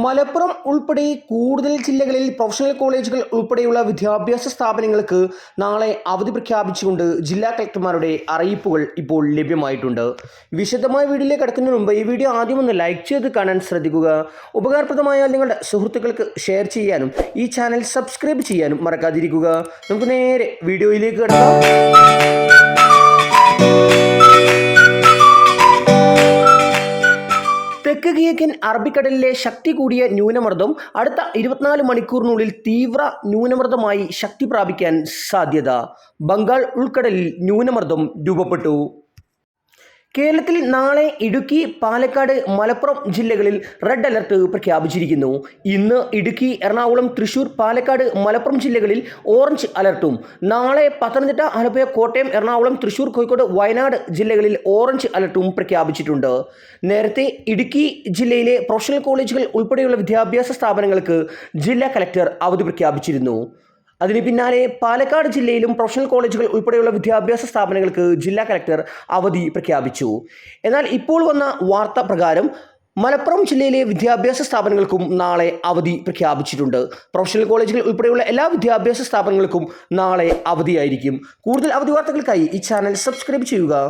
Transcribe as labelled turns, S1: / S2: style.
S1: മലപ്പുറം ഉൾപ്പെടെ കൂടുതൽ ജില്ലകളിൽ പ്രൊഫഷണൽ കോളേജുകൾ ഉൾപ്പെടെയുള്ള വിദ്യാഭ്യാസ സ്ഥാപനങ്ങൾക്ക് നാളെ അവധി പ്രഖ്യാപിച്ചുകൊണ്ട് ജില്ലാ കളക്ടർമാരുടെ അറിയിപ്പുകൾ ഇപ്പോൾ ലഭ്യമായിട്ടുണ്ട്. വിശദമായ വീഡിയോയിലേക്ക് കടക്കുന്നതിന് മുമ്പ് ഈ വീഡിയോ ആദ്യം ഒന്ന് ലൈക്ക് ചെയ്ത് കാണാൻ ശ്രദ്ധിക്കുക. ഉപകാരപ്രദമായാൽ നിങ്ങളുടെ സുഹൃത്തുക്കൾക്ക് ഷെയർ ചെയ്യാനും ഈ ചാനൽ സബ്സ്ക്രൈബ് ചെയ്യാനും മറക്കാതിരിക്കുക. നമുക്ക് നേരെ വീഡിയോയിലേക്ക് കിടക്കാം. തെക്ക് കിഴക്കൻ അറബിക്കടലിലെ ശക്തി കൂടിയ ന്യൂനമർദ്ദം അടുത്ത ഇരുപത്തിനാല് മണിക്കൂറിനുള്ളിൽ തീവ്ര ന്യൂനമർദ്ദമായി ശക്തി പ്രാപിക്കാൻ സാധ്യത. ബംഗാൾ ഉൾക്കടലിൽ ന്യൂനമർദ്ദം രൂപപ്പെട്ടു. കേരളത്തിൽ നാളെ ഇടുക്കി പാലക്കാട് മലപ്പുറം ജില്ലകളിൽ റെഡ് അലർട്ട് പ്രഖ്യാപിച്ചിരിക്കുന്നു. ഇന്ന് ഇടുക്കി എറണാകുളം തൃശൂർ പാലക്കാട് മലപ്പുറം ജില്ലകളിൽ ഓറഞ്ച് അലർട്ടും. നാളെ പത്തനംതിട്ട ആലപ്പുഴ കോട്ടയം എറണാകുളം തൃശൂർ കോഴിക്കോട് വയനാട് ജില്ലകളിൽ ഓറഞ്ച് അലർട്ടും പ്രഖ്യാപിച്ചിട്ടുണ്ട്. നേരത്തെ ഇടുക്കി ജില്ലയിലെ പ്രൊഫഷണൽ കോളേജുകൾ ഉൾപ്പെടെയുള്ള വിദ്യാഭ്യാസ സ്ഥാപനങ്ങൾക്ക് ജില്ലാ കലക്ടർ അവധി പ്രഖ്യാപിച്ചിരുന്നു. അതിന് പിന്നാലെ പാലക്കാട് ജില്ലയിലും പ്രൊഫഷണൽ കോളേജുകൾ ഉൾപ്പെടെയുള്ള വിദ്യാഭ്യാസ സ്ഥാപനങ്ങൾക്ക് ജില്ലാ കലക്ടർ അവധി പ്രഖ്യാപിച്ചു. എന്നാൽ ഇപ്പോൾ വന്ന വാർത്ത പ്രകാരം മലപ്പുറം ജില്ലയിലെ വിദ്യാഭ്യാസ സ്ഥാപനങ്ങൾക്കും നാളെ അവധി പ്രഖ്യാപിച്ചിട്ടുണ്ട്. പ്രൊഫഷണൽ കോളേജുകൾ ഉൾപ്പെടെയുള്ള എല്ലാ വിദ്യാഭ്യാസ സ്ഥാപനങ്ങൾക്കും നാളെ അവധിയായിരിക്കും. കൂടുതൽ അവധി വാർത്തകൾക്കായി ഈ ചാനൽ സബ്സ്ക്രൈബ് ചെയ്യുക.